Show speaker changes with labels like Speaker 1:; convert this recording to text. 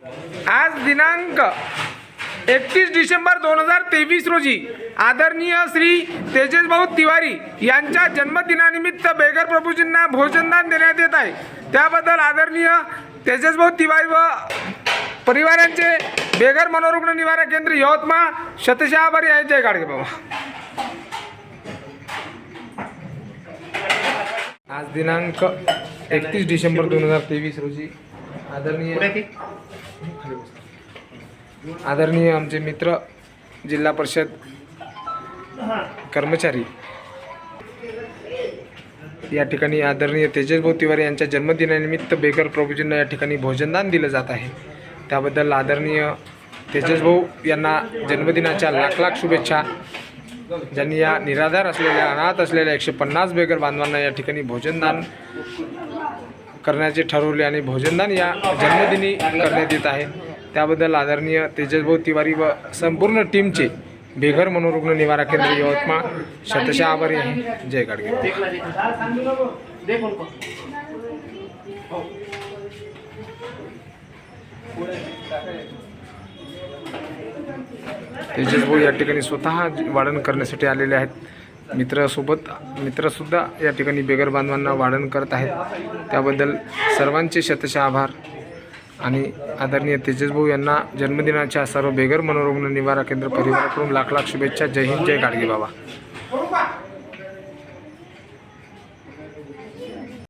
Speaker 1: आज दिनांक एकतीस डिसेंबर दोन हजार तेवीस रोजी आदरणीय श्री तेजेशभाऊ तिवारी यांच्या जन्मदिनानिमित्त बेगर प्रभूजींना भोजनदान देण्यात येत आहे. त्याबद्दल आदरणीय तेजसभाऊ तिवारी व परिवारांचे बेगर मनोरुग्ण निवारण केंद्र यवतमाळ शतशः आभारी आहे. जय गाडगे बाबा. आज दिनांक एकतीस डिसेंबर दोन हजार तेवीस रोजी आदरणीय आदरणीय आमचे मित्र जिल्हा परिषद कर्मचारी. या ठिकाणी आदरणीय तेजस भाऊ तिवारी यांच्या जन्मदिनानिमित्त बेकर प्रभूजींना या ठिकाणी भोजनदान दिलं जात आहे. त्याबद्दल आदरणीय तेजस भाऊ यांना जन्मदिनाच्या लाख लाख शुभेच्छा. ज्यांनी या निराधार असलेल्या अनाथ असलेल्या एकशे पन्नास बेगर बांधवांना या ठिकाणी भोजनदान करण्याचे ठरवले आणि भोजनदान या जन्मदिनी करण्यात येत आहे. त्याबद्दल आदरणीय तेजसभाऊ तिवारी व संपूर्ण टीमचे बेघर मनोरुग्ण निवारा केंद्र यवतमाळ शतशा आभारी आहे. जय गाडगे हो. तेजसभाऊ या ठिकाणी स्वतः वाढण करण्यासाठी आलेले आहेत. मित्रासोबत मित्रसुद्धा या ठिकाणी बेगर बांधवांना वाढण करत आहेत. त्याबद्दल सर्वांचे शतशः आभार. आणि आदरणीय तेजसभाऊ यांना जन्मदिनाच्या सर्व बेगर मनोरुग्ण निवारा केंद्र परिवाराकडून लाख लाख शुभेच्छा. जय हिंद जय गाडगे बाबा.